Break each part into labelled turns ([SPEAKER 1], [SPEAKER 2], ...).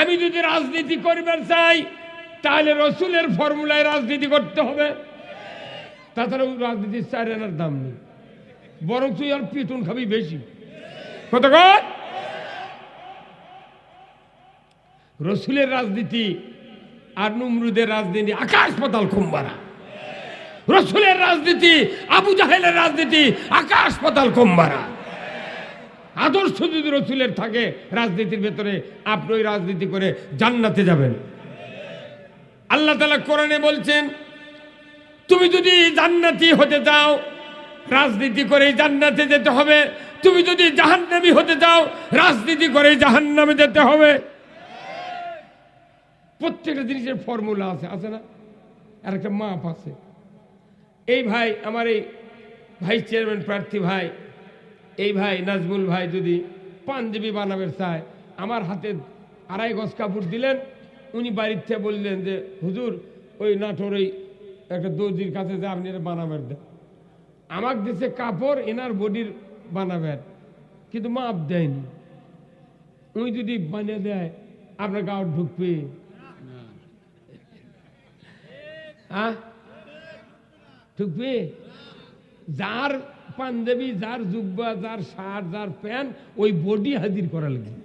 [SPEAKER 1] আমি যদি রাজনীতি করবার চাই, তাহলে রসুলের ফর্মুলায় রাজনীতি করতে হবে। তাছাড়া রাজনীতির চার আনার দাম নেই। বরং তুই আর পিটুন খাবি বেশি। কত রসুলের রাজনীতি আর নমরুদের রাজনীতি আকাশ পাতাল কুম্বারা রসুলের রাজনীতি, আবু জাহেলের রাজনীতি আকাশ পাতাল কুম্বারা আদর্শ যদি রসুলের থাকে, রাজনীতির ভেতরে আপনি ওই রাজনীতি করে জান্নাতে যাবেন। আল্লাহ তালা কোরআনে বলছেন, তুমি যদি জান্নাতি হতে চাও, রাজনীতি করে জান্নাতে যেতে হবে। তুমি যদি জাহান্নামি হতে চাও, রাজনীতি করে জাহান্নামে যেতে হবে। প্রত্যেকটা জিনিসের ফর্মুলা আছে আছে না? আর একটা মাপ আছে। এই ভাই, আমার এই ভাইস চেয়ারম্যান প্রার্থী ভাই এই ভাই, নাজমুল ভাই যদি পাঞ্জাবি বানাবে চায়, আমার হাতে আড়াই গজ কাপড় দিলেন, উনি বাড়ির থেকে বললেন যে, হুজুর, ওই নাটোর ওই একটা দর্জির কাছে যে আপনি এটা বানাবেন দেন। আমার দেশে কাপড়, এনার বডির বানাবেন, কিন্তু মাপ দেয়নি। উনি যদি বানিয়ে দেয়, আপনার গাঁও ঢুকবে। হ্যাঁ ঢুকবে? যার পাঞ্জাবি যার জুব্বা, যার শার্ট, যার প্যান্ট, ওই বডি হাজির করা লাগবে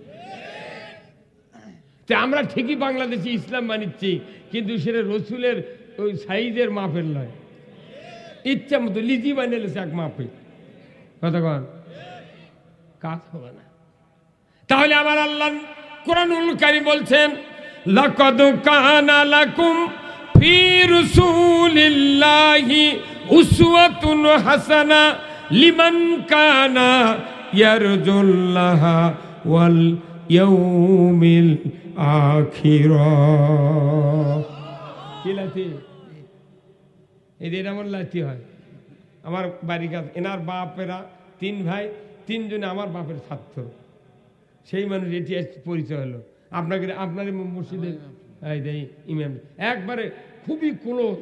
[SPEAKER 1] তা আমরা ঠিকই বাংলাদেশে ইসলাম মানিচ্ছি, কিন্তু সেটা রসুলের ওই সাইজের মাপের নয় ইচ্ছা মতো লিজি বানিয়েছে এক মাপে। কতক্ষণ কাজ হবে না। তাহলে আমার আল্লাহ কোরআনুল কারি বলছেন, লাকাদ কানা লাকুম ফি রাসূলিল্লাহি উসওয়াতুন হাসানা লিমান কানা ইয়ারজুল্লাহা ওয়াল ইয়াউমিল আখিরা। কি লাতি এদের আমার লাতি হয়। আমার বাড়ির কাছে এনার বাপেরা তিন ভাই, তিনজনে আমার বাপের ছাত্র। সেই মানুষ এটি পরিচয় হলো। আপনাকে আপনার এই মসজিদে এই ইমাম। একবারে খুবই ক্লোজ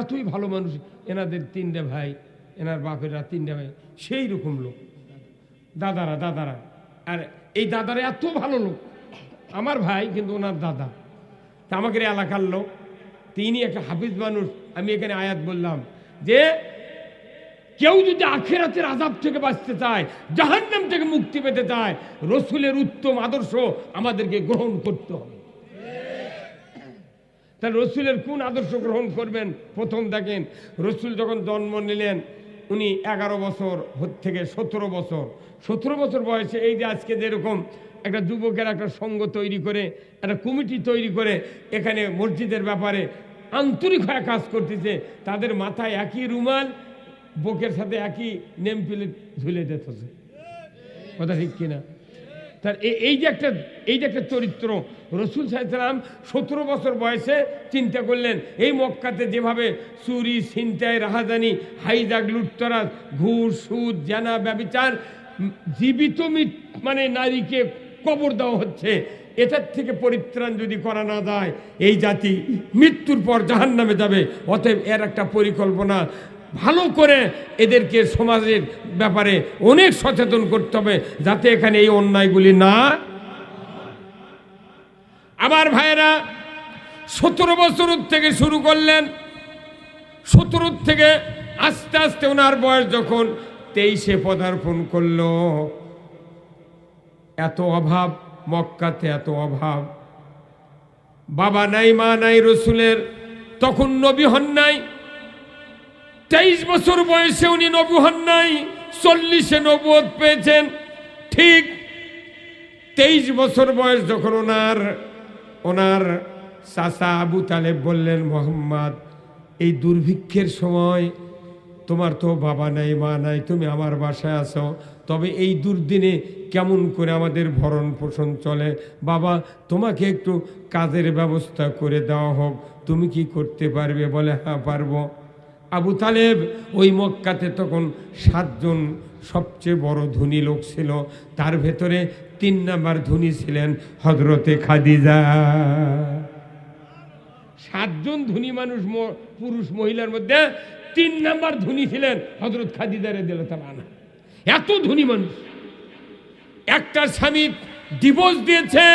[SPEAKER 1] এতই ভালো মানুষ। এনাদের তিনটে ভাই এনার বাপেরা তিনটে ভাই সেই রকম লোক। দাদারা দাদারা। আর এই দাদারা এত ভালো লোক। আমার ভাই কিন্তু ওনার দাদা। তা আমাকে এলাকার লোক। তিনি একটা হাফিজ মানুষ। আমি এখানে আয়াত বললাম যে, কেউ যদি আখেরাতের আজাব থেকে বাঁচতে চায়, জাহান্নাম থেকে মুক্তি পেতে চায়, রসুলের উত্তম আদর্শ আমাদেরকে গ্রহণ করতে হবে। তাহলে রসুলের কোন আদর্শ গ্রহণ করবেন? প্রথম দেখেন, রসুল যখন জন্ম নিলেন উনি এগারো বছর থেকে সতেরো বছর। সতেরো বছর বয়সে এই যে আজকে যেরকম একটা যুবকের একটা সঙ্গ তৈরি করে, একটা কমিটি তৈরি করে, এখানে মসজিদের ব্যাপারে আন্তরিক হয়ে কাজ করতেছে, তাদের মাথায় একই রুমাল, বুকের সাথে একই নেম প্লেট ঝুলে দিতেছে। কথা ঠিক কিনা? তার এই যে একটা, এই যে একটা চরিত্র, রসুল সাহেব সতেরো বছর বয়সে চিন্তা করলেন, এই মক্কাতে যেভাবে চুরি, ছিনতাই, রাহাজানি হাইজাগ লুটতরাজ, ঘুষ, সুদ, জানা, ব্যবিচার জীবিত মানে নারীকে কবর দেওয়া হচ্ছে, এটার থেকে পরিত্রাণ যদি করা না যায়, এই জাতি মৃত্যুর পর জাহান নামে যাবে, অতএব এর একটা পরিকল্পনা ভালো করে এদেরকে সমাজের ব্যাপারে অনেক সচেতন করতে হবে যাতে এখানে এই অন্যায়গুলি না আমার ভাইয়েরা, সতেরো বছর থেকে শুরু করলেন। সতেরো থেকে আস্তে আস্তে ওনার বয়স যখন তেইশে পদার্পণ করল। এত অভাব, মক্কাতে এত অভাব। বাবা নাই, মা নাই, রসুলের, তখন নবী হন নাই। তেইশ বছর বয়সে উনি নবী হন নাই, চল্লিশে নবুয়ত পেয়েছেন। ঠিক তেইশ বছর বয়স যখন ওনার ওনার চাচা আবু তালেব বললেন, মোহাম্মদ, এই দুর্ভিক্ষের সময় তোমার তো বাবা নাই, মা নাই, তুমি আমার বাসায় আসো তবে এই দুর্দিনে কেমন করে আমাদের ভরণ পোষণ চলে? বাবা, তোমাকে একটু কাজের ব্যবস্থা করে দেওয়া হোক, তুমি কি করতে পারবে? বলে হ্যাঁ পারব। আবু তালেব ওই মক্কাতে তখন সাতজন সবচেয়ে বড় ধনী লোক ছিল। তার ভেতরে তিন নাম্বার ধনী ছিলেন হজরতে খাদিজা। সাতজন ধনী মানুষ পুরুষ মহিলার মধ্যে তিন নাম্বার ধনী ছিলেন হজরত খাদিজারে দিল তালা এত ধনী মানুষ। একটা স্বামী ডিভোর্স দিয়েছে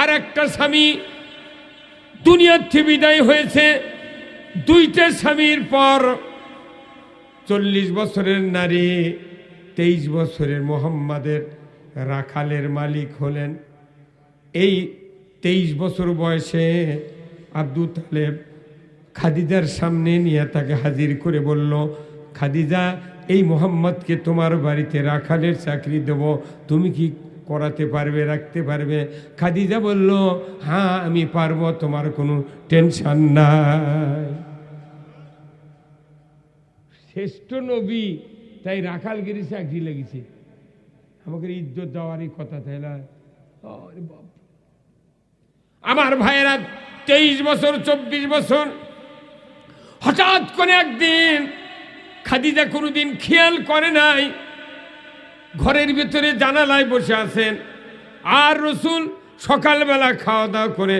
[SPEAKER 1] আর একটা স্বামী দুনিয়ার থেকে বিদায় হয়েছে। দুইটা স্বামীর পর চল্লিশ বছরের নারী, তেইশ বছরের মোহাম্মদের রাখালের মালিক হলেন। এই তেইশ বছর বয়সে আব্দু তালেব খাদিজার সামনে নিয়ে তাকে হাজির করে বলল, খাদিজা, এই মোহাম্মদকে তোমার বাড়িতে রাখালের চাকরি দেব, তুমি কি করাতে পারবে, রাখতে পারবে। খাদিজা বলল হ্যাঁ আমি পারব, তোমার কোনো টেনশন নাই। শ্রেষ্ঠ নবী, তাই রাখাল রাখালগিরি চাকরি লেগেছে। আমাকে ইজ্জত দেওয়ারই কথা, তাই না। আমার ভাইয়েরা, তেইশ বছর, চব্বিশ বছর, হঠাৎ করে একদিন খাদিজা কোনোদিন খেয়াল করে নাই ঘরের ভিতরে জানালায় বসে আছেন। আর রসুল সকালবেলা খাওয়া দাওয়া করে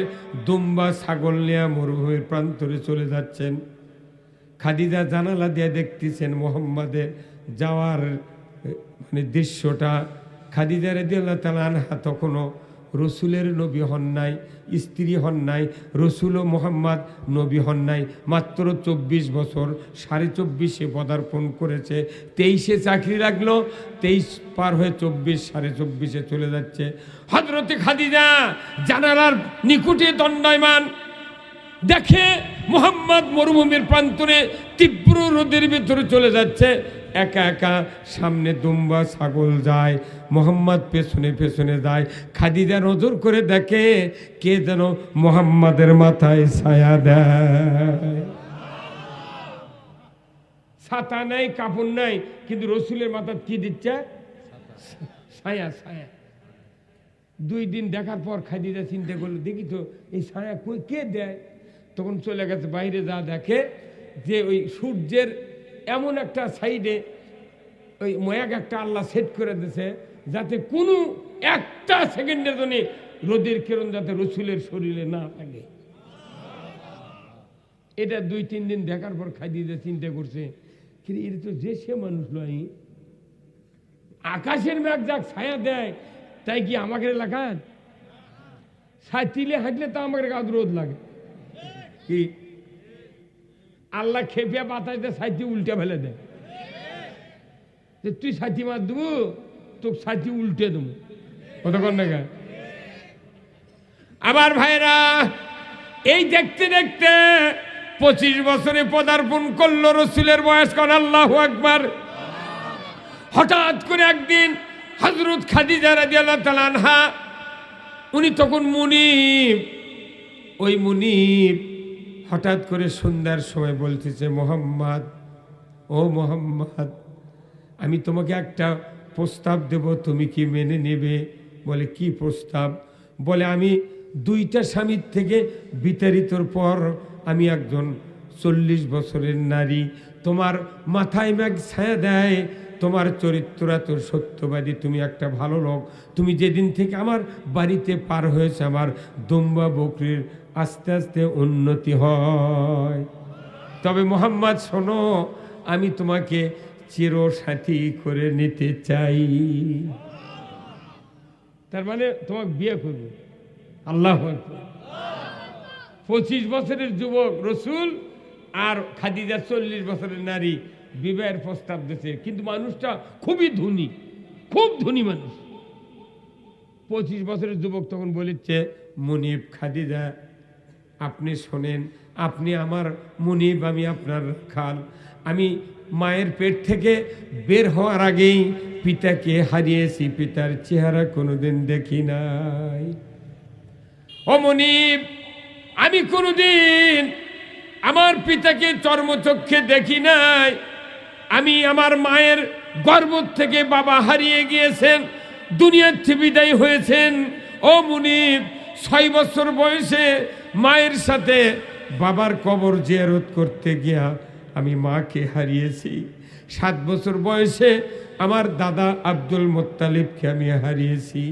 [SPEAKER 1] দুম্বা ছাগল নিয়ে মরুভূমির প্রান্তরে চলে যাচ্ছেন। খাদিজা জানালা দিয়ে দেখতেছেন মোহাম্মদের যাওয়ার মানে দৃশ্যটা। খাদিজা রেদিয়াল্লাহ তালা আনহা তখনও রসুলের নবী হন নাই, স্ত্রী হন নাই, রসুল ও মোহাম্মদ নবী হন নাই। মাত্র চব্বিশ বছর, সাড়ে চব্বিশে পদার্পণ করেছে, তেইশে চাকরি রাখল, তেইশ পার হয়ে চব্বিশ, সাড়ে চব্বিশে চলে যাচ্ছে। হজরতে খাদিজা জানালার নিকুটে দণ্ডায়মান। দেখে মোহাম্মদ মরুভূমির প্রান্তরে তীব্র রোদের ভিতরে চলে যাচ্ছে। একা একা সামনে দুম্বা ছাগল যায়, মোহাম্মদ পেছনে পেছনে যায়। খাদিজা নজর করে দেখে কে যেন মোহাম্মদের মাথায় ছায়া দেয়। ছাতা নাই, কাপড় নাই, কিন্তু রসুলের মাথা কি দিচ্ছে? ছায়া ছায়া। দুই দিন দেখার পর খাদিজা চিন্তা করল, দেখি তো, এই ছায়া কে দেয়? তখন চলে গেছে, বাইরে যা দেখে যে ওই সূর্যের এমন একটা সাইডে ওই ময়াক একটা আল্লাহ সেট করে দিছে, যাতে কোনো একটা সেকেন্ডের জন্য রোদের কিরণ যাতে রসুলের শরীরে না থাকে এটা দুই, তিন দিন দেখার পর খাদিজা চিন্তা করছে কিন্তু এটা তো যে সে মানুষ নয়। আকাশের মেঘ যাক, ছায়া দেয়, তাই কি আমাকে এলাকার তিলে হাঁটলে তো আমাকে গাছ রোদ লাগে। কি? আল্লাহ খেপিয়া বাতাসে সাইতি উল্টে ফেলে দেয় যে তুই সাথী মার দেবো তো সাথী উল্টে দেবো। কতক্ষণ দেখা আমার ভাইরা এই দেখতে দেখতে পঁচিশ বছরে পদার্পণ করল রসুলের বয়স কর আল্লাহ একবার হঠাৎ করে একদিন হজরত খাদিজা রাজি আল্লাহ তালানহা উনি তখন মুনিব, ওই মুনিব হঠাৎ করে সন্ধ্যার সময় বলতেছে, মোহাম্মদ, ও মোহাম্মদ, আমি তোমাকে একটা প্রস্তাব দেব, তুমি কি মেনে নেবে? বলে, কি প্রস্তাব? বলে, আমি দুইটা স্বামীর থেকে বিতাড়িতর পর আমি একজন চল্লিশ বছরের নারী। তোমার মাথায় ম্যাগ ছায়া দেয় তোমার চরিত্র এত সত্যবাদী, তুমি একটা ভালো লোক। তুমি যেদিন থেকে আমার বাড়িতে পার হয়েছে, আমার দুম্বা বকরির আস্তে আস্তে উন্নতি হয়। তবে মোহাম্মদ, শোনো, আমি তোমাকে চিরসাথী করে নিতে চাই। তার মানে তোমাকে বিয়ে করবে। আল্লাহ পঁচিশ বছরের যুবক রসুল আর খাদিজা চল্লিশ বছরের নারী। বিবাহের প্রস্তাব দিয়েছে। কিন্তু মানুষটা খুবই ধনী, খুব ধনী মানুষ। পঁচিশ বছরের যুবক তখন বলেছে মুনিব খাদিজা, আপনি শোনেন, আপনি আমার মুনিব, আমি আপনার খাল। আমি মায়ের পেট থেকে বের হওয়ার আগেই পিতাকে হারিয়েছি, পিতার চেহারা কোনোদিন দেখি নাই। ও মনিব, আমি কোনোদিন আমার পিতাকে চর্মচক্ষে দেখি নাই। আমি আমার মায়ের গর্ভ থেকে বাবা হারিয়ে গিয়েছেন, দুনিয়ার বিদায় হয়েছেন। ও মুনিব, ছয় বছর বয়সে মায়ের সাথে বাবার কবর জিয়ারত করতে গিয়া আমি মাকে হারিয়েছি। সাত বছর বয়সে আমার দাদা আব্দুল মোত্তালিবকে আমি হারিয়েছি।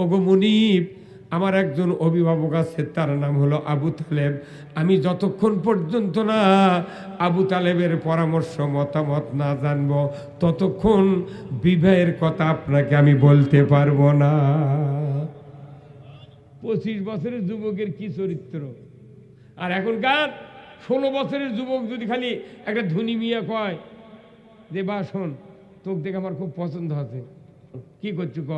[SPEAKER 1] ওগো মুনিব আমার একজন অভিভাবক আছে, তার নাম হলো আবু তালেব। আমি যতক্ষণ পর্যন্ত না আবু তালেবের পরামর্শ মতামত না জানব, ততক্ষণ বিবাহের কথা আপনাকে আমি বলতে পারব না। পঁচিশ বছরের যুবকের কি চরিত্র? আর এখনকার ষোলো বছরের যুবক যদি খালি একটা ধনী মিয়া কয় যে বা, শোন, তোকে দেখে আমার খুব পছন্দ আছে কি করছ ক?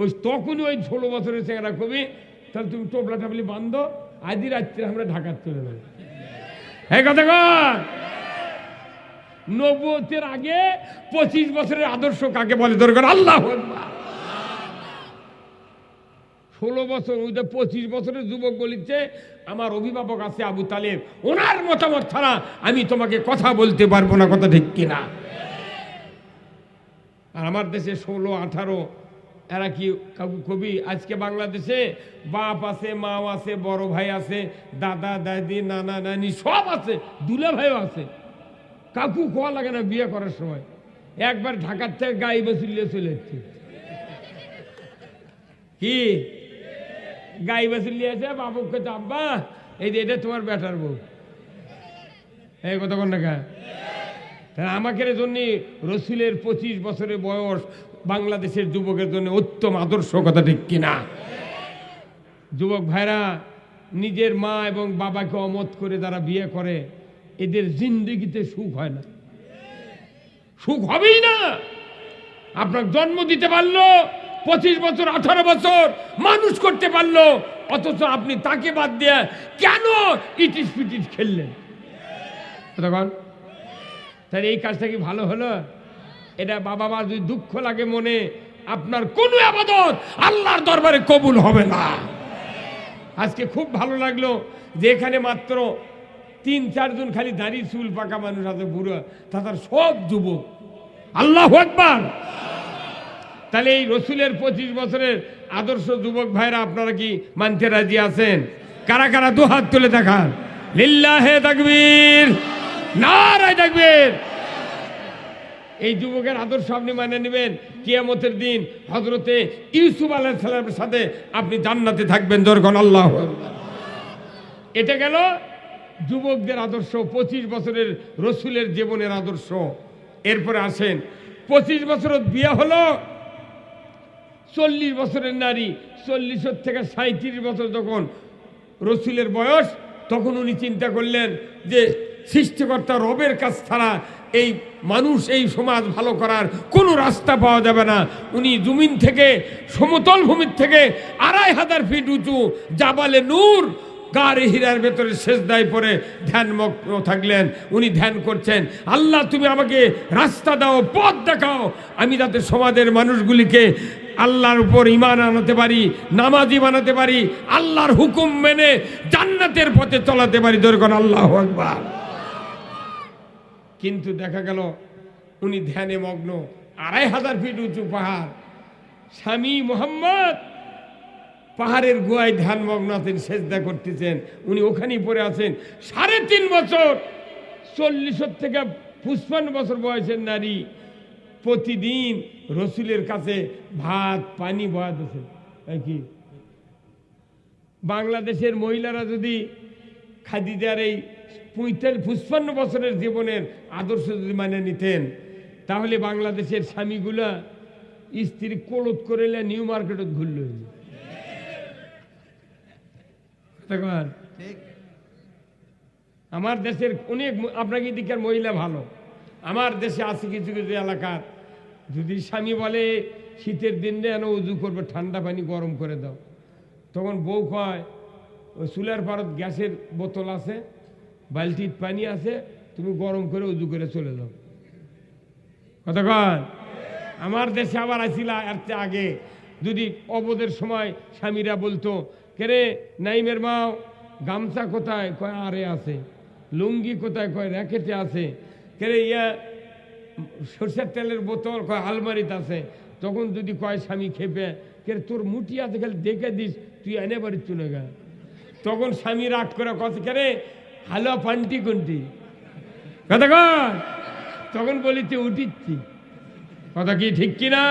[SPEAKER 1] ওই তখনই ওই ষোলো বছরের চেহারা কবি, তাহলে তুমি টোপলা টাপলি বান্ধো, আজই রাত্রে আমরা ঢাকার চলে যাব। হ্যাঁ কথা কর নব্বতের আগে পঁচিশ বছরের আদর্শ কাকে বলে? দরকার আল্লাহ ষোলো বছর ওই পঁচিশ বছরের যুবক বলিচ্ছে আমার অভিভাবক আছে আবু তালেব, ওনার মতামত ছাড়া আমি তোমাকে কথা বলতে পারব না, কথা ঠিক কিনা? আর আমার দেশে ষোলো, আঠারো এরা কি কবি আজকে বাংলাদেশে বাপ আছে, মাও আছে, বড় ভাই আছে, দাদা, দাদি, নানা, নানি সব আছে, দুলে ভাইও আছে। কাকু কোয়া লাগে না বিয়ে করার সময়? একবার ঢাকার থেকে গাই বসিলিয়ে চলে এসছে। কি? গাই বসিলিয়ে আছে বাবুকে আব্বা, এই যে এটা তোমার বেটার বউ। এই কথা কোন টাকা তাহলে আমাকে জন্য রসুলের পঁচিশ বছরের বয়স বাংলাদেশের যুবকের জন্য উত্তম আদর্শ কথা ঠিক কিনা? যুবক ভাইরা, নিজের মা এবং বাবাকে অমত করে যারা বিয়ে করে, এদের জিন্দগিতে সুখ হয় না। সুখ হবেই না। আপনার জন্ম দিতে পারল, পঁচিশ বছর, আঠারো বছর মানুষ করতে পারল, অথচ আপনি তাকে বাদ দিয়ে কেন ইটিস পিটিস খেললেন তখন তাহলে এই কাজটা কি ভালো হলো? এটা বাবা মা যদি দুঃখ লাগে মনে, আপনার কোনো আবাদত আল্লাহর দরবারে কবুল হবে না। আজকে খুব ভালো লাগল যে এখানে মাত্র তিন চারজন খালি দাড়ি, চুল, পাকা মানুষ আছে, বুড়ো তাদের সব যুবক। আল্লাহ একবার তাহলে এই রসুলের পঁচিশ বছরের আদর্শ যুবক ভাইরা আপনারা কি মানতে রাজি আছেন? কারা কারা দু হাত তুলে দেখান? লিল্লাহে তাকবীর! নারায় তাকবীর এই যুবকের আদর্শ আপনি মানে নেবেন। কিয়ামতের দিন হজরতে ইউসুফ আলাহ সালামের সাথে আপনি জান্নাতে থাকবেন, দরগন আল্লাহ এটা গেল যুবকদের আদর্শ, পঁচিশ বছরের রসুলের জীবনের আদর্শ। এরপরে আসেন, পঁচিশ বছর বিয়ে হলো, চল্লিশ বছরের নারী, চল্লিশের থেকে সাঁত্রিশ বছর যখন রসুলের বয়স, তখন উনি চিন্তা করলেন যে সৃষ্টিকর্তা রবের কাছ ছাড়া এই মানুষ এই সমাজ ভালো করার কোনো রাস্তা পাওয়া যাবে না। উনি জমিন থেকে, সমতল ভূমির থেকে আড়াই হাজার ফিট উঁচু জাবালে নূর গাড়ি হীরার ভেতরে শেষ দায় পরে ধ্যানমগ্ন থাকলেন। উনি ধ্যান করছেন, আল্লাহ, তুমি আমাকে রাস্তা দাও, পথ দেখাও। আমি যাতে সমাজের মানুষগুলিকে আল্লাহর উপর ইমান আনাতে পারি, নামাজি বানাতে পারি, আল্লাহর হুকুম মেনে জান্নাতের পথে চলাতে পারি। দরকার আল্লাহ আকবার। কিন্তু দেখা গেল উনি ধ্যানে মগ্ন, আড়াই হাজার ফিট উঁচু পাহাড়। স্বামী মোহাম্মদ পাহাড়ের গুয়ায় ধ্যান মগ্ন আছেন সেজদা করতেছেন। উনি ওখানেই পড়ে আছেন। সাড়ে তিন বছর, চল্লিশের থেকে পুষ্পান্ন বছর বয়সের নারী প্রতিদিন রসুলের কাছে ভাত, পানি বয়া দিয়েছেন কি? বাংলাদেশের মহিলারা যদি খাদিজার এই পঁয়তাল্লিশ পুষ্পান্ন বছরের জীবনের আদর্শ যদি মানে নিতেন তাহলে বাংলাদেশের স্বামীগুলা স্ত্রী কোলত করে নিউ মার্কেটত ঘুরল। আমার দেশের অনেক আপনাকে দিকের মহিলা ভালো। আমার দেশে আছে কিছু কিছু এলাকার যদি স্বামী বলে শীতের দিন যেন উজু করবে ঠান্ডা পানি গরম করে দাও। তখন বউ কয় ওই চুলার পারত গ্যাসের বোতল আছে বালতির পানি আছে, তুমি গরম করে উজু করে চলে যাও। কতক্ষণ আমার দেশে আবার আসিলা, এর আগে। যদি অবদের সময় স্বামীরা বলতো কেরে নাইমের মাও, গামছা কোথায়? কয়, আরে আছে। লুঙ্গি কোথায়? কয়, র্যাকেটে আছে। কেরে ইয়া, সরষের তেলের বোতল? কয়, আলমারিতে আছে। তখন যদি কয়, স্বামী খেপে, কে তোর মুটি আছে, খালি দেখে দিস, তুই এনে বাড়ি চলে গা তখন স্বামী রাগ করে কথা কেরে হালো পান্টি কোনটি। কথা কর তখন বলি তুই উঠিচ্ছি। কথা কি ঠিক কিনা?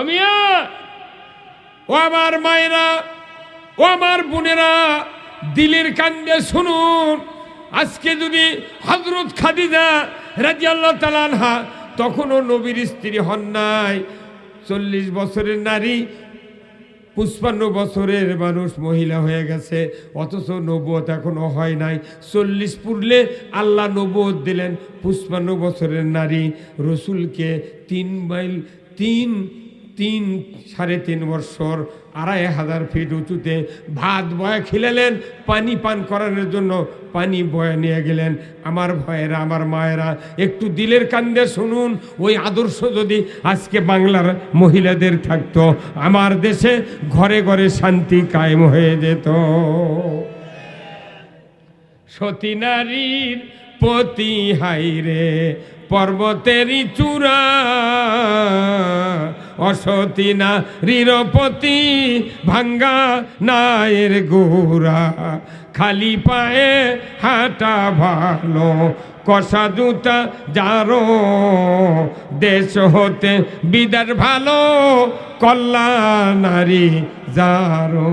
[SPEAKER 1] আমিয়া ও আমার মায়েরা, ও আমার বোনেরা, দিলের কান্দে শুনুন। আজকে যদি হজরত খাদিজা রাজি আল্লাহ তালানহা তখনও নবীর স্ত্রী হন নাই। চল্লিশ বছরের নারী পুষ্পান্ন বছরের মানুষ মহিলা হয়ে গেছে, অথচ নবুয়ত এখনও হয় নাই। চল্লিশ পুরলে আল্লাহ নবুয়ত দিলেন পুষ্পান্ন বছরের নারী রসুলকে তিন মাইল, তিন তিন সাড়ে তিন বছর আড়াই হাজার ফিট উঁচুতে ভাত বয়া খিলালেন, পানি পান করানোর জন্য পানি বয়া নিয়ে গেলেন। আমার ভয়েরা আমার মায়েরা, একটু দিলের কান্দে শুনুন, ওই আদর্শ যদি আজকে বাংলার মহিলাদের থাকতো, আমার দেশে ঘরে ঘরে শান্তি কায়েম হয়ে যেত। সতী নারীর পতি হাইরে পর্বতেরই চূড়া অসতী না রিরপতি ভাঙ্গা নায়ের গোরা খালি পায়ে হাঁটা ভালো, কষা জুতা যারো দেশ হতে বিদার ভালো কল্যাণ নারী যারো